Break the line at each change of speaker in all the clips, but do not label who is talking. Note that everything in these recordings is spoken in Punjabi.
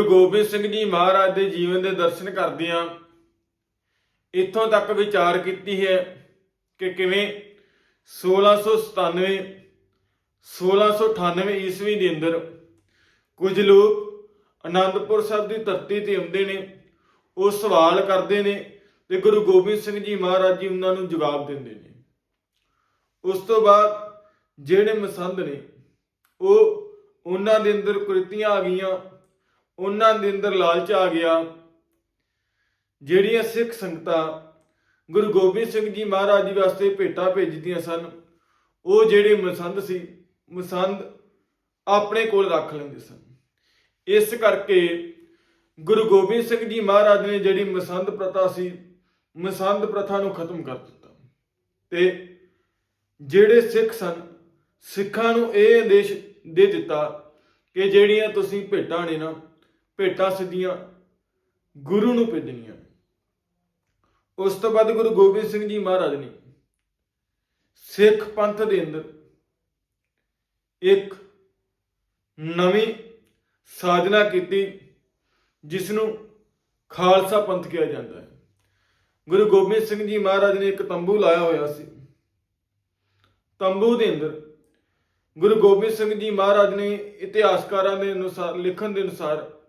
ਗੁਰੂ ਗੋਬਿੰਦ ਸਿੰਘ ਜੀ ਮਹਾਰਾਜ ਦੇ ਜੀਵਨ ਦੇ ਦਰਸ਼ਨ ਕਰਦਿਆਂ ਇੱਥੋਂ ਤੱਕ ਵਿਚਾਰ ਕੀਤੀ ਹੈ ਕਿ ਕਿਵੇਂ 1697 1698 ਈਸਵੀ ਦੇ ਅੰਦਰ ਕੁਝ ਲੋਕ ਆਨੰਦਪੁਰ ਸਾਹਿਬ ਦੀ ਧਰਤੀ ਤੇ ਆਉਂਦੇ ਨੇ, ਉਹ ਸਵਾਲ ਕਰਦੇ ਨੇ ਤੇ ਗੁਰੂ ਗੋਬਿੰਦ ਸਿੰਘ ਜੀ ਮਹਾਰਾਜ ਜੀ ਉਹਨਾਂ ਨੂੰ ਜਵਾਬ ਦਿੰਦੇ ਨੇ। ਉਸ ਤੋਂ ਬਾਅਦ ਜਿਹੜੇ ਮਸੰਦ ਨੇ, ਉਹ ਉਹਨਾਂ ਦੇ ਅੰਦਰ ਕੁਰਤੀਆਂ ਆ ਗਈਆਂ। ਉਹਨਾਂ ਦੇ ਅੰਦਰ ਲਾਲਚ ਆ ਗਿਆ। ਜਿਹੜੀਆਂ ਸਿੱਖ ਸੰਗਤਾਂ ਗੁਰੂ ਗੋਬਿੰਦ ਸਿੰਘ ਜੀ ਮਹਾਰਾਜ ਜੀ ਵਾਸਤੇ ਭੇਟਾਂ ਭੇਜਦੀਆਂ ਸਨ, ਉਹ ਜਿਹੜੇ ਮਸੰਦ ਸੀ, ਮਸੰਦ ਆਪਣੇ ਕੋਲ ਰੱਖ ਲੈਂਦੇ ਸਨ। ਇਸ ਕਰਕੇ ਗੁਰੂ ਗੋਬਿੰਦ ਸਿੰਘ ਜੀ ਮਹਾਰਾਜ ਨੇ ਜਿਹੜੀ ਮਸੰਦ ਪ੍ਰਥਾ ਸੀ, ਮਸੰਦ ਪ੍ਰਥਾ ਨੂੰ ਖਤਮ ਕਰ ਦਿੱਤਾ। ਤੇ ਜਿਹੜੇ ਸਿੱਖ ਸਨ, ਸਿੱਖਾਂ ਨੂੰ ਇਹ ਆਦੇਸ਼ ਦੇ ਦਿੱਤਾ ਕਿ ਜਿਹੜੀਆਂ ਤੁਸੀਂ ਭੇਟਾਂ ਨੇ ਨਾ ਭੇਟਾਂ ਸਿੱਧੀਆਂ, ਗੁਰੂ ਨੂੰ ਭੇਜਣੀਆਂ। ਉਸ ਤੋਂ ਬਾਅਦ ਗੁਰੂ ਗੋਬਿੰਦ ਸਿੰਘ ਜੀ ਮਹਾਰਾਜ ਨੇ ਸਿੱਖ ਪੰਥ ਦੇ ਅੰਦਰ ਇੱਕ ਨਵੀਂ ਸਾਜਨਾ ਕੀਤੀ ਜਿਸ ਨੂੰ ਖਾਲਸਾ ਪੰਥ ਕਿਹਾ ਜਾਂਦਾ ਹੈ। ਗੁਰੂ ਗੋਬਿੰਦ ਸਿੰਘ ਜੀ ਮਹਾਰਾਜ ਨੇ ਇੱਕ ਤੰਬੂ ਲਾਇਆ ਹੋਇਆ ਸੀ। ਤੰਬੂ ਦੇ ਅੰਦਰ ਗੁਰੂ ਗੋਬਿੰਦ ਸਿੰਘ ਜੀ ਮਹਾਰਾਜ ਨੇ ਇਤਿਹਾਸਕਾਰਾਂ ਦੇ ਅਨੁਸਾਰ, ਲਿਖਣ ਦੇ ਅਨੁਸਾਰ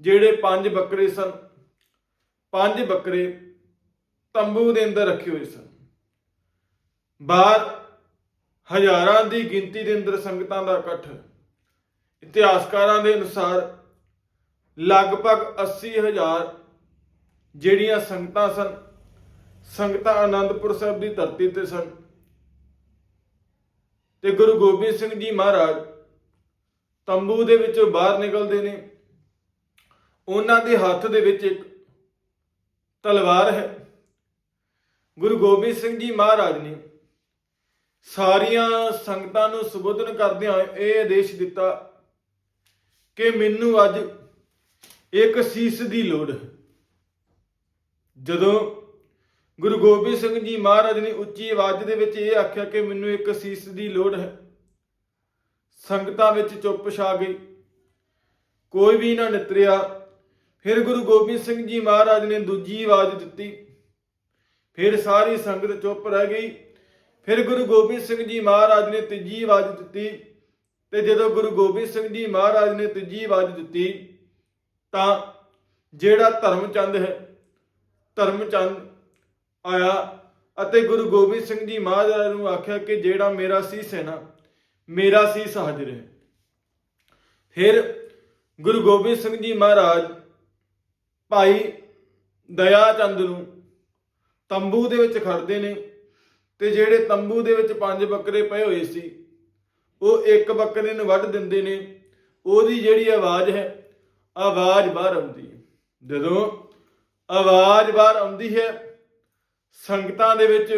ਜਿਹੜੇ ਪੰਜ ਬੱਕਰੇ ਸਨ, ਪੰਜ ਬੱਕਰੇ ਤੰਬੂ ਦੇ ਅੰਦਰ ਰੱਖੇ ਹੋਏ ਸਨ। ਬਾਹਰ ਹਜ਼ਾਰਾਂ ਦੀ ਗਿਣਤੀ ਦੇ ਅੰਦਰ ਸੰਗਤਾਂ ਦਾ ਇਕੱਠ। ਇਤਿਹਾਸਕਾਰਾਂ ਦੇ ਅਨੁਸਾਰ ਲਗਭਗ 80000 ਜਿਹੜੀਆਂ ਸੰਗਤਾਂ ਸਨ, ਸੰਗਤਾਂ ਆਨੰਦਪੁਰ ਸਾਹਿਬ ਦੀ ਧਰਤੀ ਤੇ ਸਨ। ਤੇ ਗੁਰੂ ਗੋਬਿੰਦ ਸਿੰਘ ਜੀ ਮਹਾਰਾਜ ਤੰਬੂ ਦੇ ਵਿੱਚੋਂ ਬਾਹਰ ਨਿਕਲਦੇ ਨੇ। ਉਹਨਾਂ ਦੇ ਹੱਥ ਦੇ ਵਿੱਚ ਇੱਕ ਤਲਵਾਰ ਹੈ। ਗੁਰੂ ਗੋਬਿੰਦ ਸਿੰਘ ਜੀ ਮਹਾਰਾਜ ਨੇ ਸਾਰੀਆਂ ਸੰਗਤਾਂ ਨੂੰ ਸੰਬੋਧਨ ਕਰਦਿਆਂ ਇਹ ਆਦੇਸ਼ ਦਿੱਤਾ ਕਿ ਮੈਨੂੰ ਅੱਜ ਇੱਕ ਸੀਸ ਦੀ ਲੋੜ ਹੈ। ਜਦੋਂ ਗੁਰੂ ਗੋਬਿੰਦ ਸਿੰਘ ਜੀ ਮਹਾਰਾਜ ਨੇ ਉੱਚੀ ਆਵਾਜ਼ ਦੇ ਵਿੱਚ ਇਹ ਆਖਿਆ ਕਿ ਮੈਨੂੰ ਇੱਕ ਸੀਸ ਦੀ ਲੋੜ ਹੈ, ਸੰਗਤਾਂ ਵਿੱਚ ਚੁੱਪ ਛਾ ਗਈ। ਕੋਈ ਵੀ ਨਾ ਨਿਤਰਿਆ ਫਿਰ ਗੁਰੂ ਗੋਬਿੰਦ ਸਿੰਘ ਜੀ ਮਹਾਰਾਜ ਨੇ ਦੂਜੀ ਆਵਾਜ਼ ਦਿੱਤੀ। ਫਿਰ ਸਾਰੀ ਸੰਗਤ ਚੁੱਪ ਰਹਿ ਗਈ। ਫਿਰ ਗੁਰੂ ਗੋਬਿੰਦ ਸਿੰਘ ਜੀ ਮਹਾਰਾਜ ਨੇ ਤੀਜੀ ਆਵਾਜ਼ ਦਿੱਤੀ ਤੇ ਜਦੋਂ ਗੁਰੂ ਗੋਬਿੰਦ ਸਿੰਘ ਜੀ ਮਹਾਰਾਜ ਨੇ ਤੀਜੀ ਆਵਾਜ਼ ਦਿੱਤੀ ਤਾਂ ਜਿਹੜਾ ਧਰਮਚੰਦ ਹੈ, ਧਰਮਚੰਦ ਆਇਆ ਅਤੇ ਗੁਰੂ ਗੋਬਿੰਦ ਸਿੰਘ ਜੀ ਮਹਾਰਾਜ ਨੂੰ ਆਖਿਆ ਕਿ ਜਿਹੜਾ ਮੇਰਾ ਸੀਸ ਹੈ ਨਾ, ਮੇਰਾ ਸੀਸ ਹਾਜ਼ਰ ਹੈ। ਫਿਰ ਗੁਰੂ ਗੋਬਿੰਦ ਸਿੰਘ ਜੀ ਮਹਾਰਾਜ ਭਾਈ ਦਇਆ ਚੰਦ ਨੂੰ ਤੰਬੂ ਦੇ ਵਿੱਚ ਖੜਦੇ ਨੇ ਤੇ ਜਿਹੜੇ ਤੰਬੂ ਦੇ ਵਿੱਚ ਪੰਜ ਬੱਕਰੇ ਪਏ ਹੋਏ ਸੀ, ਉਹ ਇੱਕ ਬੱਕਰੇ ਨੂੰ ਵੱਢ ਦਿੰਦੇ ਨੇ। ਉਹਦੀ ਜਿਹੜੀ ਆਵਾਜ਼ ਹੈ, ਆਵਾਜ਼ ਬਾਹਰ ਆਉਂਦੀ ਹੈ। ਜਦੋਂ ਆਵਾਜ਼ ਬਾਹਰ ਆਉਂਦੀ ਹੈ, ਸੰਗਤਾਂ ਦੇ ਵਿੱਚ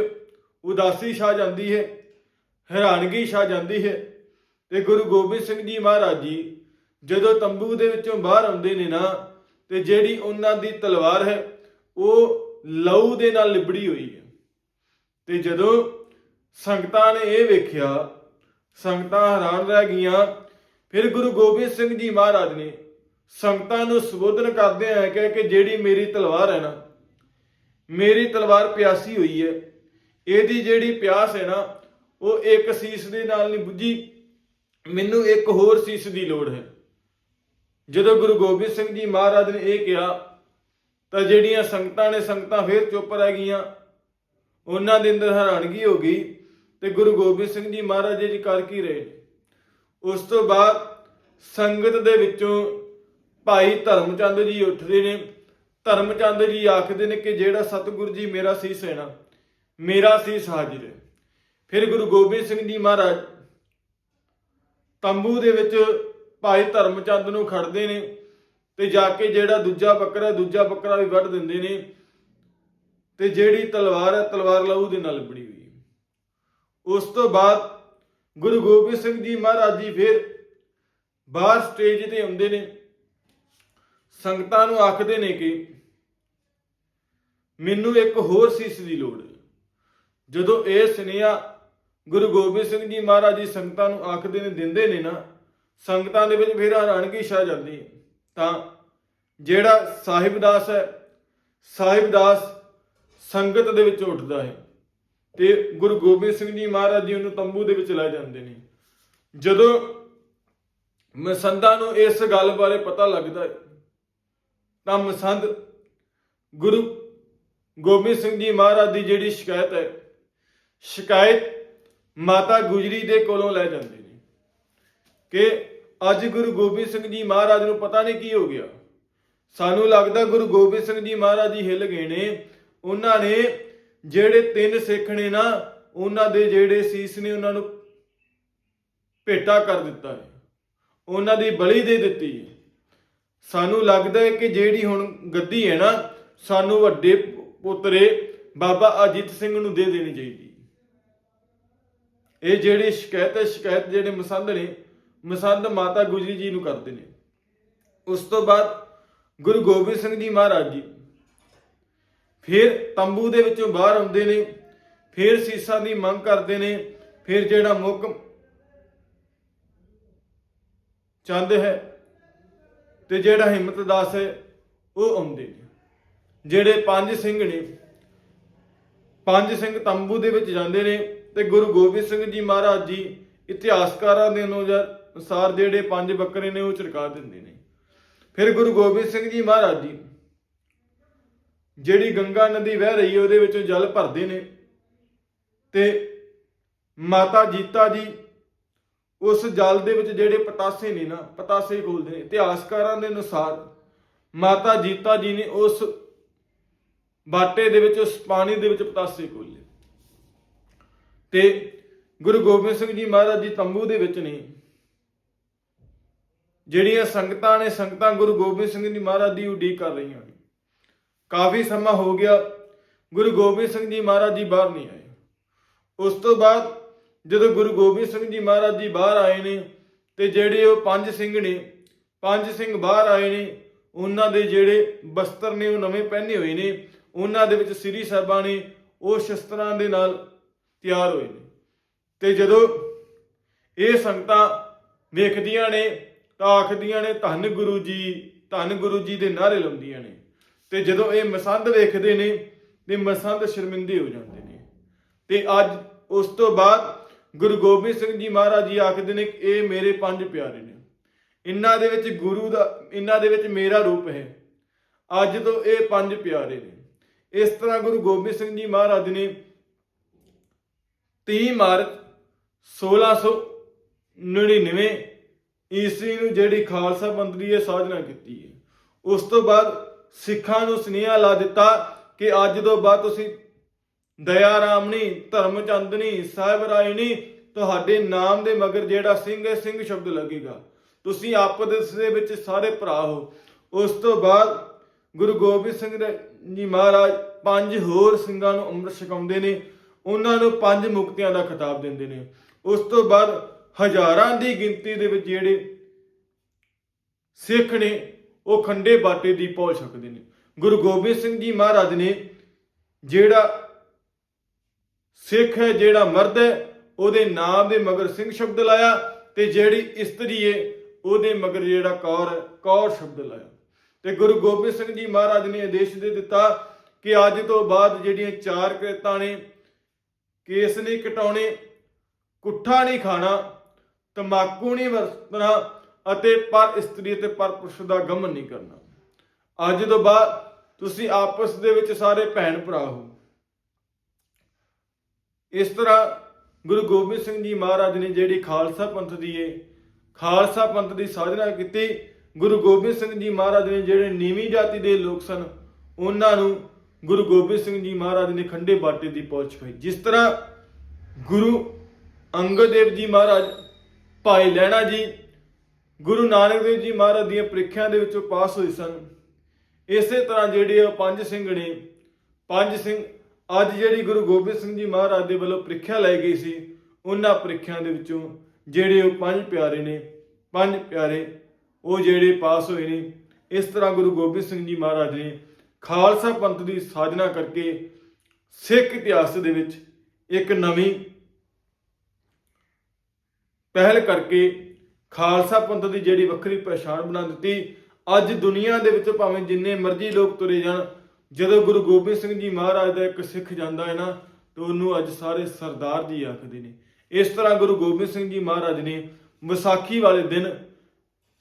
ਉਦਾਸੀ ਛਾ ਜਾਂਦੀ ਹੈ, ਹੈਰਾਨਗੀ ਛਾ ਜਾਂਦੀ ਹੈ ਤੇ ਗੁਰੂ ਗੋਬਿੰਦ ਸਿੰਘ ਜੀ ਮਹਾਰਾਜ ਜੀ ਜਦੋਂ ਤੰਬੂ ਦੇ ਵਿੱਚੋਂ ਬਾਹਰ ਆਉਂਦੇ ਨੇ ਨਾ ਤੇ ਜਿਹੜੀ ਉਹਨਾਂ ਦੀ ਤਲਵਾਰ ਹੈ, ਉਹ ਲਹੂ ਦੇ ਨਾਲ ਲਿਬੜੀ ਹੋਈ ਹੈ। ਤੇ ਜਦੋਂ ਸੰਗਤਾਂ ਨੇ ਇਹ ਵੇਖਿਆ, ਸੰਗਤਾਂ ਹੈਰਾਨ ਰਹਿ ਗਈਆਂ। ਫਿਰ ਗੁਰੂ ਗੋਬਿੰਦ ਸਿੰਘ ਜੀ ਮਹਾਰਾਜ ਨੇ ਸੰਗਤਾਂ ਨੂੰ ਸੰਬੋਧਨ ਕਰਦੇ ਆ ਕਿ ਕਿ ਜਿਹੜੀ ਮੇਰੀ ਤਲਵਾਰ ਹੈ ਨਾ, ਮੇਰੀ ਤਲਵਾਰ ਪਿਆਸੀ ਹੋਈ ਹੈ। ਇਹਦੀ ਜਿਹੜੀ ਪਿਆਸ ਹੈ ਨਾ, ਉਹ ਇੱਕ ਸੀਸ ਦੇ ਨਾਲ ਨਹੀਂ ਬੁੱਝੀ। ਮੈਨੂੰ ਇੱਕ ਹੋਰ ਸੀਸ ਦੀ ਲੋੜ ਹੈ। ਜਦੋਂ ਗੁਰੂ ਗੋਬਿੰਦ ਸਿੰਘ ਜੀ ਮਹਾਰਾਜ ਨੇ ਇਹ ਕਿਹਾ, ਤਾਂ ਜਿਹੜੀਆਂ ਸੰਗਤਾਂ ਨੇ ਸੰਗਤਾਂ ਫੇਰ ਚੁੱਪ ਰਹਿ ਗਈਆਂ, ਉਹਨਾਂ ਦੇ ਅੰਦਰ ਹੈਰਾਨਗੀ ਹੋ ਗਈ ਤੇ ਗੁਰੂ ਗੋਬਿੰਦ ਸਿੰਘ ਜੀ ਮਹਾਰਾਜ ਜੀ ਕਰ ਕੀ ਰਹੇ? ਉਸ ਤੋਂ ਬਾਅਦ ਸੰਗਤ ਦੇ ਵਿੱਚੋਂ ਭਾਈ ਧਰਮਚੰਦ ਜੀ ਉੱਠਦੇ ਨੇ। ਧਰਮਚੰਦ ਜੀ ਆਖਦੇ ਨੇ ਕਿ ਜਿਹੜਾ ਸਤਿਗੁਰੂ ਜੀ ਮੇਰਾ ਸੀਸ ਹੈ ਨਾ, ਮੇਰਾ ਸੀਸ ਹਾਜ਼ਰ ਹੈ। ਫਿਰ ਗੁਰੂ ਗੋਬਿੰਦ ਸਿੰਘ ਜੀ ਮਹਾਰਾਜ ਤੰਬੂ ਦੇ ਵਿੱਚ ਭਾਈ ਧਰਮਚੰਦ ਨੂੰ ਖੜਦੇ ਨੇ ਤੇ ਜਾ ਕੇ ਜਿਹੜਾ ਦੂਜਾ ਬੱਕਰਾ ਦੂਜਾ ਬੱਕਰਾ ਵੀ ਵੱਢ ਦਿੰਦੇ ਨੇ। ਤੇ ਜਿਹੜੀ ਤਲਵਾਰ ਹੈ, ਤਲਵਾਰ ਲਹੂ ਦੇ ਨਾਲ ਬਣੀ ਹੋਈ ਉਸ ਤੋਂ ਬਾਅਦ ਗੁਰੂ ਗੋਬਿੰਦ ਸਿੰਘ ਜੀ ਮਹਾਰਾਜ ਜੀ ਫਿਰ ਬਾਹਰ ਸਟੇਜ ਤੇ ਆਉਂਦੇ ਨੇ। ਸੰਗਤਾਂ ਨੂੰ ਆਖਦੇ ਨੇ ਕਿ ਮੈਨੂੰ ਇੱਕ ਹੋਰ ਸੀਸ ਦੀ ਲੋੜ ਹੈ। ਜਦੋਂ ਇਹ ਸੁਨੇਹਾ ਗੁਰੂ ਗੋਬਿੰਦ ਸਿੰਘ ਜੀ ਮਹਾਰਾਜ ਜੀ ਸੰਗਤਾਂ ਨੂੰ ਆਖਦੇ ਨੇ, ਦਿੰਦੇ ਨੇ ਨਾ ਸੰਗਤਾਂ ਦੇ ਵਿੱਚ ਫਿਰ ਰਣਗੀ ਛਾ ਜਾਂਦੀ ਹੈ। ਤਾਂ ਜਿਹੜਾ ਸਾਹਿਬਦਾਸ ਹੈ ਸਾਹਿਬਦਾਸ ਸੰਗਤ ਦੇ ਵਿੱਚ ਉੱਠਦਾ ਹੈ ਤੇ ਗੁਰੂ ਗੋਬਿੰਦ ਸਿੰਘ ਜੀ ਮਹਾਰਾਜ ਜੀ ਉਹਨੂੰ ਤੰਬੂ ਦੇ ਵਿੱਚ ਲੈ ਜਾਂਦੇ ਨੇ ਜਦੋਂ ਮਸੰਦਾਂ ਨੂੰ ਇਸ ਗੱਲ ਬਾਰੇ ਪਤਾ ਲੱਗਦਾ ਹੈ, ਤਾਂ ਮਸੰਦ ਗੁਰੂ ਗੋਬਿੰਦ ਸਿੰਘ ਜੀ ਮਹਾਰਾਜ ਦੀ ਜਿਹੜੀ ਸ਼ਿਕਾਇਤ ਹੈ, ਸ਼ਿਕਾਇਤ ਮਾਤਾ ਗੁਜਰੀ ਦੇ ਕੋਲੋਂ ਲੈ ਜਾਂਦੇ ਕਿ ਅੱਜ ਗੁਰੂ ਗੋਬਿੰਦ ਸਿੰਘ ਜੀ ਮਹਾਰਾਜ ਨੂੰ ਪਤਾ ਨਹੀਂ ਕੀ ਹੋ ਗਿਆ। ਸਾਨੂੰ ਲੱਗਦਾ ਗੁਰੂ ਗੋਬਿੰਦ ਸਿੰਘ ਜੀ ਮਹਾਰਾਜ ਜੀ ਹਿੱਲ ਗਏ ਨੇ। ਉਹਨਾਂ ਨੇ ਜਿਹੜੇ ਤਿੰਨ ਸਿੱਖ ਨੇ ਨਾ, ਉਹਨਾਂ ਦੇ ਜਿਹੜੇ ਸੀਸ ਨੇ, ਉਹਨਾਂ ਨੂੰ ਭੇਟਾ ਕਰ ਦਿੱਤਾ ਹੈ। ਉਹਨਾਂ ਦੀ ਬਲੀ ਦੇ ਦਿੱਤੀ ਹੈ। ਸਾਨੂੰ ਲੱਗਦਾ ਹੈ ਕਿ ਜਿਹੜੀ ਹੁਣ ਗੱਦੀ ਹੈ ਨਾ, ਸਾਨੂੰ ਵੱਡੇ ਪੁੱਤਰੇ ਬਾਬਾ ਅਜੀਤ ਸਿੰਘ ਨੂੰ ਦੇ ਦੇਣੀ ਚਾਹੀਦੀ। ਇਹ ਜਿਹੜੀ ਸ਼ਿਕਾਇਤ ਹੈ, ਸ਼ਿਕਾਇਤ ਜਿਹੜੇ ਮਸੰਦ ਨੇ ਮਸੰਦ ਮਾਤਾ ਗੁਜਰੀ ਜੀ ਨੂੰ ਕਰਦੇ ਨੇ। ਉਸ ਤੋਂ ਬਾਅਦ ਗੁਰੂ ਗੋਬਿੰਦ ਸਿੰਘ ਜੀ ਮਹਾਰਾਜ ਜੀ। ਫਿਰ ਤੰਬੂ ਦੇ ਵਿੱਚੋਂ ਬਾਹਰ ਆਉਂਦੇ ਨੇ, ਫਿਰ ਸੀਸਾਂ ਦੀ ਮੰਗ ਕਰਦੇ ਨੇ, ਫਿਰ ਜਿਹੜਾ ਮੁੱਖ ਚੰਦ ਹੈ ਤੇ ਜਿਹੜਾ ਹਿੰਮਤ ਦਾਸ ਹੈ, ਉਹ ਆਉਂਦੇ ਨੇ। ਜਿਹੜੇ ਪੰਜ ਸਿੰਘ ਨੇ, ਪੰਜ ਸਿੰਘ ਤੰਬੂ ਦੇ ਵਿੱਚ ਜਾਂਦੇ ਨੇ ਤੇ ਗੁਰੂ ਗੋਬਿੰਦ ਸਿੰਘ ਜੀ ਮਹਾਰਾਜ ਜੀ ਇਤਿਹਾਸਕਾਰਾਂ ਦੇ ਅਨੁਸਾਰ ਜਿਹੜੇ ਪੰਜ ਬੱਕਰੇ ਨੇ ਉਹ ਚਰਕਾ ਦਿੰਦੇ ਨੇ। ਫਿਰ ਗੁਰੂ ਗੋਬਿੰਦ ਸਿੰਘ ਜੀ ਮਹਾਰਾਜ ਜੀ, ਜਿਹੜੀ ਗੰਗਾ ਨਦੀ ਵਹਿ ਰਹੀ ਹੈ, ਉਹਦੇ ਵਿੱਚੋਂ ਜਲ ਭਰਦੇ ਨੇ ਤੇ ਮਾਤਾ ਜੀਤਾ ਜੀ ਉਸ ਜਲ ਦੇ ਵਿੱਚ ਜਿਹੜੇ ਪਤਾਸੇ ਨੇ ਨਾ ਪਤਾਸੇ ਖੋਲਦੇ ਨੇ। ਇਤਿਹਾਸਕਾਰਾਂ ਦੇ ਅਨੁਸਾਰ ਮਾਤਾ ਜੀਤਾ ਜੀ ਨੇ ਉਸ ਬਾਟੇ ਦੇ ਵਿੱਚ, ਉਸ ਪਾਣੀ ਦੇ ਵਿੱਚ ਪਤਾਸੇ ਖੋਲੇ ਤੇ ਗੁਰੂ ਗੋਬਿੰਦ ਸਿੰਘ ਜੀ ਮਹਾਰਾਜ ਜੀ ਤੰਬੂ ਦੇ ਵਿੱਚ ਨੇ। ਜਿਹੜੀਆਂ ਸੰਗਤਾਂ ਨੇ ਸੰਗਤਾਂ ਗੁਰੂ ਗੋਬਿੰਦ ਸਿੰਘ ਜੀ ਮਹਾਰਾਜ ਦੀ ਉਡੀਕ ਕਰ ਰਹੀਆਂ ਨੇ। ਕਾਫੀ ਸਮਾਂ ਹੋ ਗਿਆ, ਗੁਰੂ ਗੋਬਿੰਦ ਸਿੰਘ ਜੀ ਮਹਾਰਾਜ ਜੀ ਬਾਹਰ ਨਹੀਂ ਆਏ। ਉਸ ਤੋਂ ਬਾਅਦ ਜਦੋਂ ਗੁਰੂ ਗੋਬਿੰਦ ਸਿੰਘ ਜੀ ਮਹਾਰਾਜ ਜੀ ਬਾਹਰ ਆਏ ਨੇ ਤੇ ਜਿਹੜੇ ਉਹ ਪੰਜ ਸਿੰਘ ਨੇ, ਪੰਜ ਸਿੰਘ ਬਾਹਰ ਆਏ ਨੇ, ਉਹਨਾਂ ਦੇ ਜਿਹੜੇ ਬਸਤਰ ਨੇ ਉਹ ਨਵੇਂ ਪਹਿਨੇ ਹੋਏ ਨੇ, ਉਹਨਾਂ ਦੇ ਵਿੱਚ ਸ੍ਰੀ ਸਾਹਿਬਾਂ ਨੇ ਉਹ ਸ਼ਸਤਰਾਂ ਦੇ ਨਾਲ ਤਿਆਰ ਹੋਏ ਨੇ। ਤੇ ਜਦੋਂ ਇਹ ਸੰਗਤਾਂ ਵੇਖਦੀਆਂ ਨੇ ਤਾਂ ਆਖਦੀਆਂ ਨੇ, ਧੰਨ ਗੁਰੂ ਜੀ, ਧੰਨ ਗੁਰੂ ਜੀ ਦੇ ਨਾਰੇ ਲਾਉਂਦੀਆਂ ਨੇ। ਤੇ ਜਦੋਂ ਇਹ ਮਸੰਦ ਵੇਖਦੇ ਨੇ, ਤੇ ਮਸੰਦ ਸ਼ਰਮਿੰਦੇ ਹੋ ਜਾਂਦੇ ਨੇ। ਤੇ ਅੱਜ ਉਸ ਤੋਂ ਬਾਅਦ ਗੁਰੂ ਗੋਬਿੰਦ ਸਿੰਘ ਜੀ ਮਹਾਰਾਜ ਜੀ ਆਖਦੇ ਨੇ ਕਿ ਇਹ ਮੇਰੇ ਪੰਜ ਪਿਆਰੇ ਨੇ। ਇਹਨਾਂ ਦੇ ਵਿੱਚ ਗੁਰੂ ਦਾ, ਇਹਨਾਂ ਦੇ ਵਿੱਚ ਮੇਰਾ ਰੂਪ ਹੈ। ਅੱਜ ਤੋਂ ਇਹ ਪੰਜ ਪਿਆਰੇ ਨੇ। ਇਸ ਤਰ੍ਹਾਂ ਗੁਰੂ ਗੋਬਿੰਦ ਸਿੰਘ ਜੀ ਮਹਾਰਾਜ ਨੇ 30 ਮਾਰਚ 1699 ਈਸਵੀ ਨੂੰ ਜਿਹੜੀ ਖਾਲਸਾ ਪੰਥ ਦੀ ਇਹ ਸਾਜਨਾ ਕੀਤੀ ਹੈ। ਉਸ ਤੋਂ ਬਾਅਦ ਸਿੱਖਾਂ ਨੂੰ ਸੁਨੇਹਾ ਲਾ ਦਿੱਤਾ ਕਿ ਅੱਜ ਤੋਂ ਬਾਅਦ ਤੁਸੀਂ ਦਇਆ ਰਾਮਣੀ ਧਰਮਚੰਦਨੀ ਸਾਹਿਬ ਰਾਇਣੀ ਤੁਹਾਡੇ ਨਾਮ ਦੇ ਮਗਰ ਜਿਹੜਾ ਸਿੰਘ ਹੈ, ਸਿੰਘ ਸ਼ਬਦ ਲੱਗੇਗਾ। ਤੁਸੀਂ ਆਪਸ ਦੇ ਵਿੱਚ ਸਾਰੇ ਭਰਾ ਹੋ। ਉਸ ਤੋਂ ਬਾਅਦ ਗੁਰੂ ਗੋਬਿੰਦ ਸਿੰਘ ਜੀ ਮਹਾਰਾਜ ਪੰਜ ਹੋਰ ਸਿੰਘਾਂ ਨੂੰ ਅੰਮ੍ਰਿਤ ਛਕਾਉਂਦੇ ਨੇ। ਉਹਨਾਂ ਨੂੰ ਪੰਜ ਮੁਕਤੀਆਂ ਦਾ ਖਿਤਾਬ ਦਿੰਦੇ ਨੇ। ਉਸ ਤੋਂ ਬਾਅਦ ਹਜ਼ਾਰਾਂ ਦੀ ਗਿਣਤੀ ਦੇ ਵਿੱਚ ਜਿਹੜੇ ਸਿੱਖ ਨੇ, ਉਹ ਖੰਡੇ ਬਾਟੇ ਦੀ ਪਹੁੰਚ ਸਕਦੇ ਨੇ। ਗੁਰੂ ਗੋਬਿੰਦ ਸਿੰਘ ਜੀ ਮਹਾਰਾਜ ਨੇ ਜਿਹੜਾ ਸਿੱਖ ਹੈ, ਜਿਹੜਾ ਮਰਦ ਹੈ, ਉਹਦੇ ਨਾਮ ਦੇ ਮਗਰ ਸਿੰਘ ਸ਼ਬਦ ਲਾਇਆ ਤੇ ਜਿਹੜੀ ਇਸਤਰੀ ਹੈ, ਉਹਦੇ ਮਗਰ ਜਿਹੜਾ ਕੌਰ ਹੈ, ਕੌਰ ਸ਼ਬਦ ਲਾਇਆ। ਤੇ ਗੁਰੂ ਗੋਬਿੰਦ ਸਿੰਘ ਜੀ ਮਹਾਰਾਜ ਨੇ ਆਦੇਸ਼ ਦੇ ਦਿੱਤਾ ਕਿ ਅੱਜ ਤੋਂ ਬਾਅਦ ਜਿਹੜੀਆਂ ਚਾਰ ਕਿਰਤਾਂ ਨੇ, ਕੇਸ ਨਹੀਂ ਕਟਾਉਣੇ, ਕੁੱਠਾ ਨਹੀਂ ਖਾਣਾ ਤਮਾਕੂ ਨਹੀਂ ਵਰਤਣਾ ਅਤੇ ਪਰ ਇਸਤਰੀ ਅਤੇ ਪਰ ਪੁਰਸ਼ ਦਾ ਗਮਨ ਨਹੀਂ ਕਰਨਾ। ਅੱਜ ਤੋਂ ਬਾਅਦ ਤੁਸੀਂ ਆਪਸ ਦੇ ਵਿੱਚ ਸਾਰੇ ਭੈਣ ਭਰਾ ਹੋ। ਇਸ ਤਰ੍ਹਾਂ ਗੁਰੂ ਗੋਬਿੰਦ ਸਿੰਘ ਜੀ ਮਹਾਰਾਜ ਨੇ ਜਿਹੜੀ ਖਾਲਸਾ ਪੰਥ ਦੀ ਏ ਖਾਲਸਾ ਪੰਥ ਦੀ ਸਾਜਨਾ ਕੀਤੀ, ਗੁਰੂ ਗੋਬਿੰਦ ਸਿੰਘ ਜੀ ਮਹਾਰਾਜ ਨੇ ਜਿਹੜੇ ਨੀਵੀਂ ਜਾਤੀ ਦੇ ਲੋਕ ਸਨ, ਉਹਨਾਂ ਨੂੰ ਗੁਰੂ ਗੋਬਿੰਦ ਸਿੰਘ ਜੀ ਮਹਾਰਾਜ ਨੇ ਖੰਡੇ ਬਾਟੇ ਦੀ ਪਹੁੰਚ ਪਾਈ। ਜਿਸ ਤਰ੍ਹਾਂ ਗੁਰੂ ਅੰਗਦ ਦੇਵ ਜੀ ਮਹਾਰਾਜ ਭਾਈ ਲਹਿਣਾ ਜੀ, ਗੁਰੂ ਨਾਨਕ ਦੇਵ ਜੀ ਮਹਾਰਾਜ ਦੀਆਂ ਪ੍ਰੀਖਿਆ ਦੇ ਵਿੱਚੋਂ ਪਾਸ ਹੋਏ ਸਨ। ਇਸੇ ਤਰ੍ਹਾਂ ਜਿਹੜੇ ਉਹ ਪੰਜ ਸਿੰਘ ਨੇ, ਪੰਜ ਸਿੰਘ ਅੱਜ ਜਿਹੜੀ ਗੁਰੂ ਗੋਬਿੰਦ ਸਿੰਘ ਜੀ ਮਹਾਰਾਜ ਦੇ ਵੱਲੋਂ ਪ੍ਰੀਖਿਆ ਲਈ ਗਈ ਸੀ, ਉਹਨਾਂ ਪ੍ਰੀਖਿਆ ਦੇ ਵਿੱਚੋਂ ਜਿਹੜੇ ਉਹ ਪੰਜ ਪਿਆਰੇ ਨੇ, ਪੰਜ ਪਿਆਰੇ ਉਹ ਜਿਹੜੇ ਪਾਸ ਹੋਏ ਨੇ, ਇਸ ਤਰ੍ਹਾਂ ਗੁਰੂ ਗੋਬਿੰਦ ਸਿੰਘ ਜੀ ਮਹਾਰਾਜ ਨੇ ਖਾਲਸਾ ਪੰਥ ਦੀ ਸਾਜਨਾ ਕਰਕੇ ਸਿੱਖ ਇਤਿਹਾਸ ਦੇ ਵਿੱਚ ਇੱਕ ਨਵੀਂ ਪਹਿਲ ਕਰਕੇ ਖਾਲਸਾ ਪੰਥ ਦੀ ਜਿਹੜੀ ਵੱਖਰੀ ਪਛਾਣ ਬਣਾ ਦਿੱਤੀ। ਅੱਜ ਦੁਨੀਆ ਦੇ ਵਿੱਚ ਭਾਵੇਂ ਜਿੰਨੇ ਮਰਜ਼ੀ ਲੋਕ ਤੁਰੇ ਜਾਣ, ਜਦੋਂ ਗੁਰੂ ਗੋਬਿੰਦ ਸਿੰਘ ਜੀ ਮਹਾਰਾਜ ਦਾ ਇੱਕ ਸਿੱਖ ਜਾਂਦਾ ਹੈ ਨਾ, ਤੇ ਉਹਨੂੰ ਅੱਜ ਸਾਰੇ ਸਰਦਾਰ ਜੀ ਆਖਦੇ ਨੇ। ਇਸ ਤਰ੍ਹਾਂ ਗੁਰੂ ਗੋਬਿੰਦ ਸਿੰਘ ਜੀ ਮਹਾਰਾਜ ਨੇ ਵਿਸਾਖੀ ਵਾਲੇ ਦਿਨ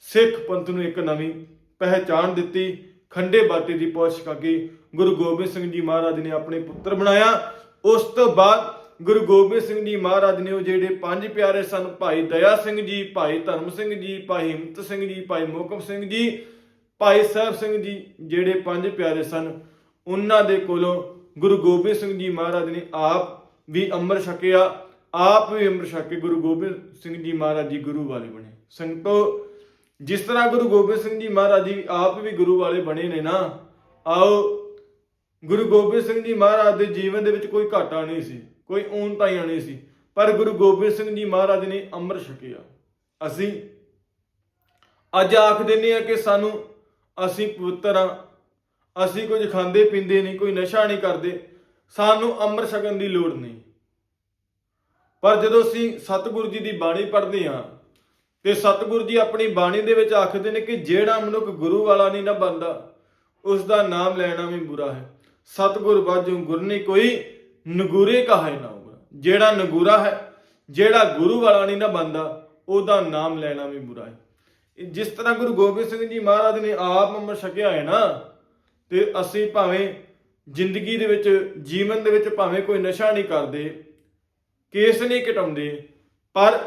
ਸਿੱਖ ਪੰਥ ਨੂੰ ਇੱਕ ਨਵੀਂ ਪਹਿਚਾਣ ਦਿੱਤੀ। ਖੰਡੇ ਬਾਟੇ ਦੀ ਪੋਸ਼ ਕਰਕੇ ਗੁਰੂ ਗੋਬਿੰਦ ਸਿੰਘ ਜੀ ਮਹਾਰਾਜ ਨੇ ਆਪਣੇ ਪੁੱਤਰ ਬਣਾਇਆ। ਉਸ ਤੋਂ ਬਾਅਦ ਗੁਰੂ ਗੋਬਿੰਦ ਸਿੰਘ ਜੀ ਮਹਾਰਾਜ ਨੇ ਉਹ ਜਿਹੜੇ ਪੰਜ ਪਿਆਰੇ ਸਨ, ਭਾਈ ਦਇਆ ਸਿੰਘ ਜੀ, ਭਾਈ ਧਰਮ ਸਿੰਘ ਜੀ, ਭਾਈ ਹਿੰਮਤ ਸਿੰਘ ਜੀ, ਭਾਈ ਮੋਹਕਮ ਸਿੰਘ ਜੀ, ਭਾਈ ਸਾਹਿਬ ਸਿੰਘ ਜੀ ਜਿਹੜੇ ਪੰਜ ਪਿਆਰੇ ਸਨ, ਉਹਨਾਂ ਦੇ ਕੋਲੋਂ ਗੁਰੂ ਗੋਬਿੰਦ ਸਿੰਘ ਜੀ ਮਹਾਰਾਜ ਨੇ ਆਪ ਵੀ ਅੰਮ੍ਰਿਤ ਛਕਿਆ, ਆਪ ਵੀ ਅੰਮ੍ਰਿਤ ਛਕ ਕੇ ਗੁਰੂ ਗੋਬਿੰਦ ਸਿੰਘ ਜੀ ਮਹਾਰਾਜ ਜੀ ਗੁਰੂ ਵਾਲੇ ਬਣੇ। ਸੰਗਤੋ, ਜਿਸ ਤਰ੍ਹਾਂ ਗੁਰੂ ਗੋਬਿੰਦ ਸਿੰਘ ਜੀ ਮਹਾਰਾਜ ਜੀ ਆਪ ਵੀ ਗੁਰੂ ਵਾਲੇ ਬਣੇ ਨੇ ਨਾ, ਆਓ, ਗੁਰੂ ਗੋਬਿੰਦ ਸਿੰਘ ਜੀ ਮਹਾਰਾਜ ਦੇ ਜੀਵਨ ਦੇ ਵਿੱਚ ਕੋਈ ਘਾਟਾ ਨਹੀਂ ਸੀ। ਕੋਈ ਊਨ ਊਣਤਾਈਆਂ ਨਹੀਂ ਸੀ। ਪਰ ਗੁਰੂ ਗੋਬਿੰਦ ਸਿੰਘ ਜੀ ਮਹਾਰਾਜ ਨੇ ਅੰਮ੍ਰਿਤ ਛਕਿਆ। ਅਸੀਂ ਅੱਜ ਆਖ ਦਿੰਦੇ ਆ ਕਿ ਸਾਨੂੰ ਅਸੀਂ ਪਵਿੱਤਰ ਆ ਅਸੀਂ ਕੁਝ ਖਾਂਦੇ ਪੀਂਦੇ ਨਹੀਂ, ਕੋਈ ਨਸ਼ਾ ਨਹੀਂ ਕਰਦੇ। ਸਾਨੂੰ ਅੰਮ੍ਰਿਤ ਛਕਣ ਦੀ ਲੋੜ ਨਹੀਂ। ਪਰ ਜਦੋਂ ਅਸੀਂ ਸਤਿਗੁਰੂ ਜੀ ਦੀ ਬਾਣੀ ਪੜ੍ਹਦੇ ਹਾਂ ਤੇ ਸਤਿਗੁਰੂ ਜੀ ਆਪਣੀ ਬਾਣੀ ਦੇ ਵਿੱਚ ਆਖਦੇ ਨੇ ਕਿ ਜਿਹੜਾ ਮਨੁੱਖ ਗੁਰੂ ਵਾਲਾ ਨਹੀਂ ਨਾ ਬੰਦਾ ਉਸ ਦਾ ਨਾਮ ਲੈਣਾ ਵੀ ਬੁਰਾ ਹੈ। ਸਤਿਗੁਰ ਬਾਝੋਂ ਗੁਰ ਨਹੀਂ ਕੋਈ ਨਗੂਰੇ ਕਹਾਏ ਨਾ ਹੋਗਾ ਜਿਹੜਾ ਨਗੂਰਾ ਹੈ, ਜਿਹੜਾ ਗੁਰੂ ਵਾਲਾ ਨਹੀਂ ਨਾ ਬੰਦਾ, ਉਹਦਾ ਨਾਮ ਲੈਣਾ ਵੀ ਬੁਰਾ ਹੈ। ਜਿਸ ਤਰ੍ਹਾਂ ਗੁਰੂ ਗੋਬਿੰਦ ਸਿੰਘ ਜੀ ਮਹਾਰਾਜ ਨੇ ਆਪ ਅੰਮ੍ਰਿਤ ਛਕਿਆ ਹੈ ਨਾ, ਤੇ ਅਸੀਂ ਭਾਵੇਂ ਜ਼ਿੰਦਗੀ ਦੇ ਵਿੱਚ, ਜੀਵਨ ਦੇ ਵਿੱਚ ਭਾਵੇਂ ਕੋਈ ਨਸ਼ਾ ਨਹੀਂ ਕਰਦੇ, ਕੇਸ ਨਹੀਂ ਘਟਾਉਂਦੇ ਪਰ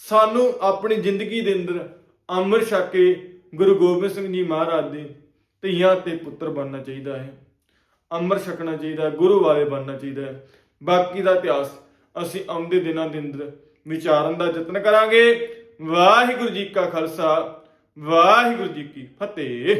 ਸਾਨੂੰ ਆਪਣੀ ਜ਼ਿੰਦਗੀ ਦੇ ਅੰਦਰ ਅੰਮ੍ਰਿਤ ਛਕ ਕੇ ਗੁਰੂ ਗੋਬਿੰਦ ਸਿੰਘ ਜੀ ਮਹਾਰਾਜ ਦੇ ਧੀਆਂ ਤੇ ਪੁੱਤਰ ਬਣਨਾ ਚਾਹੀਦਾ ਹੈ। ਅੰਮ੍ਰਿਤ ਛਕਣਾ ਚਾਹੀਦਾ ਹੈ ਗੁਰੂ ਵਾਲੇ ਬਣਨਾ ਚਾਹੀਦਾ ਹੈ। ਬਾਕੀ ਦਾ ਇਤਿਹਾਸ ਅਸੀਂ ਆਉਂਦੇ ਦਿਨਾਂ ਦੇ ਅੰਦਰ ਵਿਚਾਰਨ ਦਾ ਯਤਨ ਕਰਾਂਗੇ। ਵਾਹਿਗੁਰੂ ਜੀ ਕਾ ਖਾਲਸਾ, ਵਾਹਿਗੁਰੂ ਜੀ ਕੀ ਫਤਿਹ।